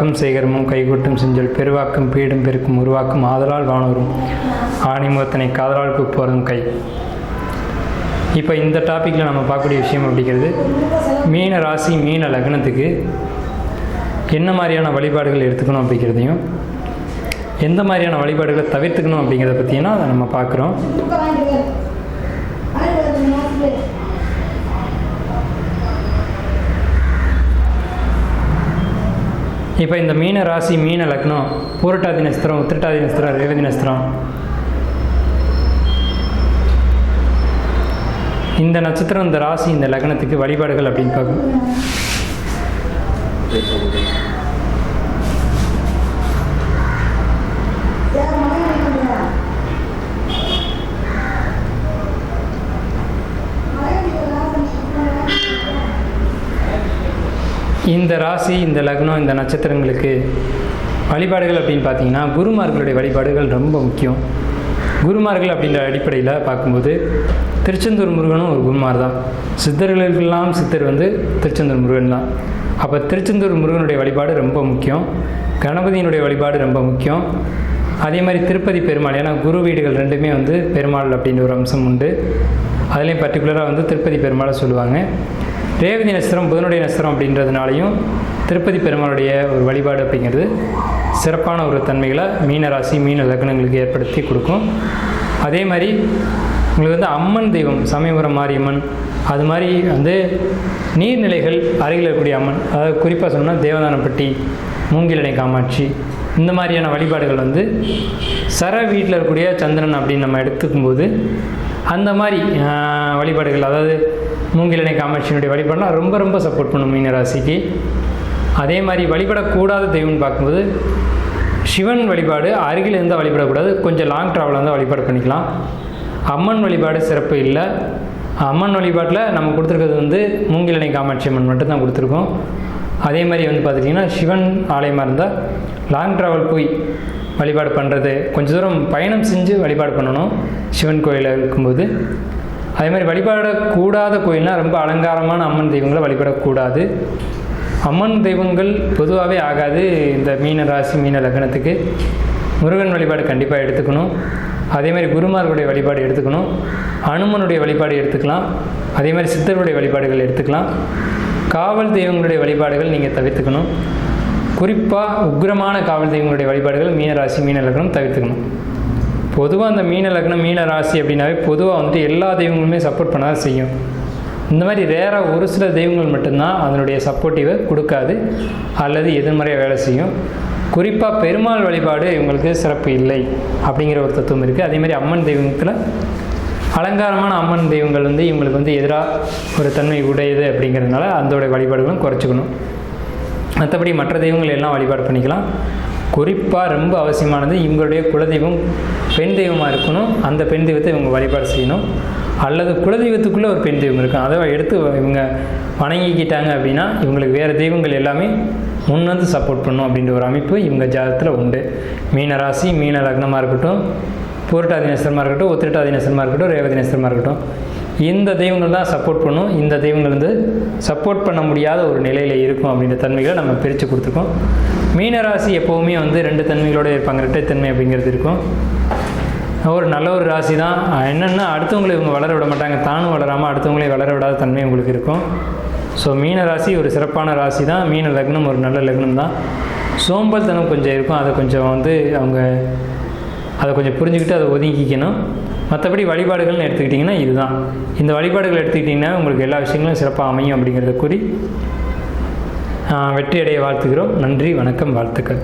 உருவாக்கும் சேகரமும் கைகூட்டும் செஞ்சல் பெருவாக்கும் பீடும் பெருக்கும் உருவாக்கும் ஆதலால் வானோரும் ஆணிமுகத்தனை காதலால் கூப்போரும் கை. இப்போ இந்த டாப்பிக்கில் நம்ம பார்க்கக்கூடிய விஷயம் அப்படிங்கிறது மீன ராசி மீன லக்னத்துக்கு என்ன மாதிரியான வழிபாடுகள் எடுத்துக்கணும் அப்படிங்கிறதையும் எந்த மாதிரியான வழிபாடுகளை தவிர்த்துக்கணும் அப்படிங்கிறத பற்றினா அதை நம்ம பார்க்குறோம். இப்போ இந்த மீன ராசி மீன லக்னம் பூரட்டாதி நட்சத்திரம் உத்திரட்டாதி நட்சத்திரம் ரேவதி நட்சத்திரம். இந்த நட்சத்திரம் இந்த ராசி இந்த லக்னத்துக்கு வழிபாடுகள் அப்படின்னு பார்க்கும் இந்த ராசி இந்த லக்னம் இந்த நட்சத்திரங்களுக்கு வழிபாடுகள் அப்படின்னு பார்த்தீங்கன்னா குருமார்களுடைய வழிபாடுகள் ரொம்ப முக்கியம். குருமார்கள் அப்படின்ற அடிப்படையில் பார்க்கும்போது திருச்செந்தூர் முருகனும் ஒரு குருமார் தான். சித்தர்களுக்கெல்லாம் சித்தர் வந்து திருச்செந்தூர் முருகன் தான். அப்போ திருச்செந்தூர் முருகனுடைய வழிபாடு ரொம்ப முக்கியம். கணபதியினுடைய வழிபாடு ரொம்ப முக்கியம். அதே மாதிரி திருப்பதி பெருமாள் ஏன்னா குரு வீடுகள் ரெண்டுமே வந்து பெருமாள் அப்படின்ற ஒரு அம்சம் உண்டு. அதுலேயும் பர்டிகுலராக வந்து திருப்பதி பெருமாளை சொல்லுவாங்க. ரேவதி நட்சத்திரம் புதனுடைய நட்சத்திரம் அப்படின்றதுனாலையும் திருப்பதி பெருமாளுடைய ஒரு வழிபாடு அப்படிங்கிறது சிறப்பான ஒரு தன்மைகளை மீனராசி மீன லக்னங்களுக்கு ஏற்படுத்தி கொடுக்கும். அதே மாதிரி உங்களுக்கு வந்து அம்மன் தெய்வம் சமயபுரம் மாரியம்மன் அது மாதிரி வந்து நீர்நிலைகள் அருகில் இருக்கக்கூடிய அம்மன் அதாவது குறிப்பாக சொன்னால் தேவதானப்பட்டி மூங்கிலணை காமாட்சி இந்த மாதிரியான வழிபாடுகள் வந்து சர வீட்டில் இருக்கக்கூடிய சந்திரன் அப்படின்னு நம்ம எடுத்துக்கும்போது அந்த மாதிரி வழிபாடுகள் அதாவது மூங்கிலணை காமாட்சியினுடைய வழிபாடுலாம் ரொம்ப ரொம்ப சப்போர்ட் பண்ணும் மீன ராசிக்கு. அதே மாதிரி வழிபடக்கூடாத தெய்வம்னு பார்க்கும்போது சிவன் வழிபாடு அருகில் இருந்தால் வழிபடக்கூடாது கொஞ்சம் லாங் ட்ராவலாக இருந்தால் வழிபாடு பண்ணிக்கலாம். அம்மன் வழிபாடு சிறப்பு இல்லை. அம்மன் வழிபாட்டில் நம்ம கொடுத்துருக்கிறது வந்து மூங்கிலணை காமாட்சி அம்மன் மட்டும் தான் கொடுத்துருக்கோம். அதே மாதிரி வந்து பார்த்துட்டிங்கன்னா சிவன் ஆலயமாக இருந்தால் லாங் ட்ராவல் போய் வழிபாடு பண்ணுறது கொஞ்சம் தூரம் பயணம் செஞ்சு வழிபாடு பண்ணணும் சிவன் கோயிலில் இருக்கும்போது. அதே மாதிரி வழிபாடக்கூடாத கோயில்னால் ரொம்ப அலங்காரமான அம்மன் தெய்வங்களை வழிபடக்கூடாது. அம்மன் தெய்வங்கள் பொதுவாகவே ஆகாது இந்த மீன ராசி மீன லக்னத்துக்கு. முருகன் வழிபாடு கண்டிப்பாக எடுத்துக்கணும். அதே மாதிரி குருமார்களுடைய வழிபாடு எடுத்துக்கணும். அனுமனுடைய வழிபாடு எடுத்துக்கலாம். அதே மாதிரி சித்தருடைய வழிபாடுகள் எடுத்துக்கலாம். காவல் தெய்வங்களுடைய வழிபாடுகள் நீங்கள் தவிர்த்துக்கணும். குறிப்பாக உக்கிரமான காவல் தெய்வங்களுடைய வழிபாடுகள் மீன ராசி மீன லக்னம் தவிர்த்துக்கணும். பொதுவாக அந்த மீன லக்னம் மீன ராசி அப்படின்னாவே பொதுவாக வந்துட்டு எல்லா தெய்வங்களுமே சப்போர்ட் பண்ணால் தான் செய்யும். இந்த மாதிரி ரேராக ஒரு சில தெய்வங்கள் மட்டும்தான் அதனுடைய சப்போர்ட்டிவை கொடுக்காது. அல்லது எதிர்மறையாக வேலை செய்யும். குறிப்பாக பெருமாள் வழிபாடு இவங்களுக்கு சிறப்பு இல்லை அப்படிங்கிற ஒரு தத்துவம் இருக்குது அதே மாதிரி அம்மன் தெய்வத்தில் அலங்காரமான அம்மன் தெய்வங்கள் வந்து இவங்களுக்கு வந்து எதிராக ஒரு தன்மை உடையது அப்படிங்கிறதுனால அதோட வழிபாடுகளும் குறைச்சிக்கணும். மற்றபடி மற்ற தெய்வங்கள் எல்லாம் வழிபாடு பண்ணிக்கலாம். குறிப்பாக ரொம்ப அவசியமானது இவங்களுடைய குலதெய்வம் பெண் தெய்வமாக இருக்கணும். அந்த பெண் தெய்வத்தை இவங்க வழிபாடு செய்யணும். அல்லது குலதெய்வத்துக்குள்ளே ஒரு பெண் தெய்வம் இருக்கும் அதை எடுத்து இவங்க வணங்கிக்கிட்டாங்க அப்படின்னா இவங்களுக்கு வேறு தெய்வங்கள் எல்லாமே முன் வந்து சப்போர்ட் பண்ணும் அப்படின்ற ஒரு அமைப்பு இவங்க ஜாதகத்தில் உண்டு. மீன ராசி மீன லக்னமாக இருக்கட்டும் பூரட்டாதி நட்சத்திரமாக இருக்கட்டும் உத்திரட்டாதி நட்சத்திரமாக இருக்கட்டும் ரேவதி நட்சத்திரமாக இருக்கட்டும். இந்த தெய்வங்கள் தான் சப்போர்ட் பண்ணும். இந்த தெய்வங்கள் வந்து சப்போர்ட் பண்ண முடியாத ஒரு நிலையில் இருக்கும் அப்படின்ற தன்மைகளை நம்ம பிரித்து கொடுத்துருக்கோம். மீனராசி எப்போவுமே வந்து ரெண்டு தன்மைகளோடு இருப்பாங்க. இரட்டைத்தன்மை அப்படிங்கிறது இருக்கும். ஒரு நல்ல ஒரு ராசி தான். என்னென்னா அடுத்தவங்களை இவங்க வளர விட மாட்டாங்க. தானும் வளராமல் அடுத்தவங்களையும் வளர விடாத தன்மை உங்களுக்கு இருக்கும். ஸோ மீன ராசி ஒரு சிறப்பான ராசி தான். மீன லக்னம் ஒரு நல்ல லக்னம் தான். சோம்பல் தனம் கொஞ்சம் இருக்கும். அதை கொஞ்சம் வந்து அவங்க அதை கொஞ்சம் புரிஞ்சுக்கிட்டு அதை ஒதுங்கிக்கணும். மற்றபடி வழிபாடுகள்னு எடுத்துக்கிட்டிங்கன்னா இதுதான். இந்த வழிபாடுகள் எடுத்துக்கிட்டிங்கன்னா உங்களுக்கு எல்லா விஷயங்களும் சிறப்பாக அமையும் அப்படிங்கிறத கூறி வெற்றியடைய வாழ்த்துக்கிறோம் நன்றி வணக்கம் வாழ்த்துக்கள்.